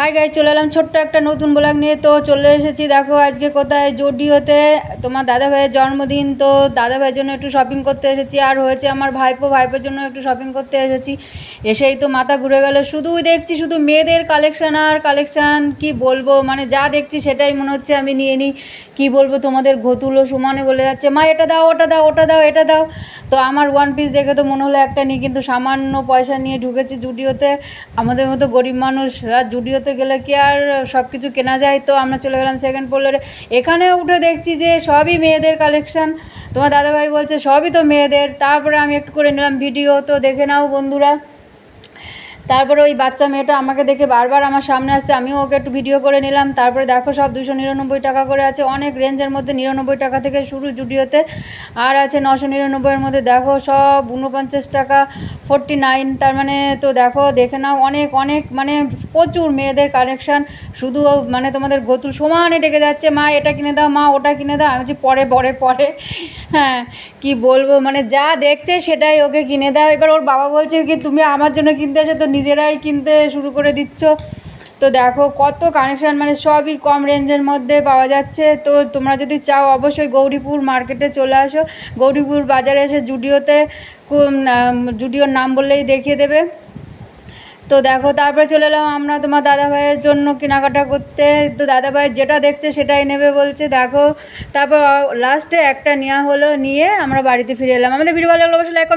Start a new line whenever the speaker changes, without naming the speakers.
High গাই চলে এলাম ছোট্ট একটা নতুন ব্লগ নিয়ে। তো চলে এসেছি, দেখো আজকে কোথায় জোডিওতে তোমার দাদা ভাইয়ের জন্মদিন, তো দাদা ভাইয়ের জন্য একটু শপিং করতে এসেছি। আর হয়েছে আমার ভাইপো, ভাইপোর জন্য একটু শপিং করতে এসেছি। এসেই তো মাথা ঘুরে গেল। শুধুই দেখছি, শুধু মেয়েদের কালেকশান আর কালেকশান কি বলব? মানে যা দেখছি সেটাই মনে হচ্ছে আমি নিয়ে নিই। কী বলব তোমাদের, ঘতুলো সমানে বলে যাচ্ছে, মা, এটা দাও, ওটা দাও ওটা দাও, এটা দাও। তো আমার ওয়ান পিস দেখে তো মনে হলো একটা নিই, কিন্তু সামান্য পয়সা নিয়ে ঢুকেছি জুডিওতে। আমাদের মতো গরিব মানুষ জুডিওতে গেলে কি আর সব কিছু কেনা যায়? তো আমরা চলে গেলাম সেকেন্ড ফ্লোরে এখানে উঠে দেখছি যে সবই মেয়েদের কালেকশন তোমার দাদাভাই বলছে, সবই তো মেয়েদের। তারপরে আমি একটু করে নিলাম ভিডিও তো দেখে নাও বন্ধুরা। তারপরে ওই বাচ্চা মেয়েটা আমাকে দেখে বারবার আমার সামনে আসছে, আমিও ওকে একটু ভিডিও করে নিলাম। তারপরে দেখো সব দুশো নিরানব্বই টাকা করে আছে, অনেক রেঞ্জের মধ্যে নিরানব্বই টাকা থেকে শুরু জুডিওতে আর আছে নশো নিরানব্বইয়ের মধ্যে দেখো সব ঊনপঞ্চাশ টাকা ফোরটি নাইন তার মানে তো দেখো, দেখে নাও, অনেক অনেক মানে প্রচুর মেয়েদের কানেকশান শুধু মানে তোমাদের গতুল সমানে ডেকে যাচ্ছে, মা, এটা কিনে দাও, মা, ওটা কিনে দাও। আমি বলছি, পরে পরে পরে। হ্যাঁ কি বলব মানে যা দেখছে সেটাই ওকে কিনে দাও। এবার ওর বাবা বলছে কি, তুমি আমার জন্য কিনতে এসে তো নিজেরাই কিনতে শুরু করে দিচ্ছ। তো দেখো কত কানেকশান মানে সবই কম রেঞ্জের মধ্যে পাওয়া যাচ্ছে। তো তোমরা যদি চাও অবশ্যই গৌরীপুর মার্কেটে চলে আসো। গৌরীপুর বাজারে এসে জুডিওতে জুডিওর নাম বললেই দেখিয়ে দেবে। তো দেখো তারপরে চলে এলাম আমরা তোমার দাদা ভাইয়ের জন্য কেনাকাটা করতে। তো দাদা ভাই যেটা দেখছে সেটাই নেবে বলছে, দেখো। তারপর লাস্টে একটা নেওয়া হলো, নিয়ে আমরা বাড়িতে ফিরে এলাম। আমাদের ভিডিও ভালো লাগল অবশ্যই লাইক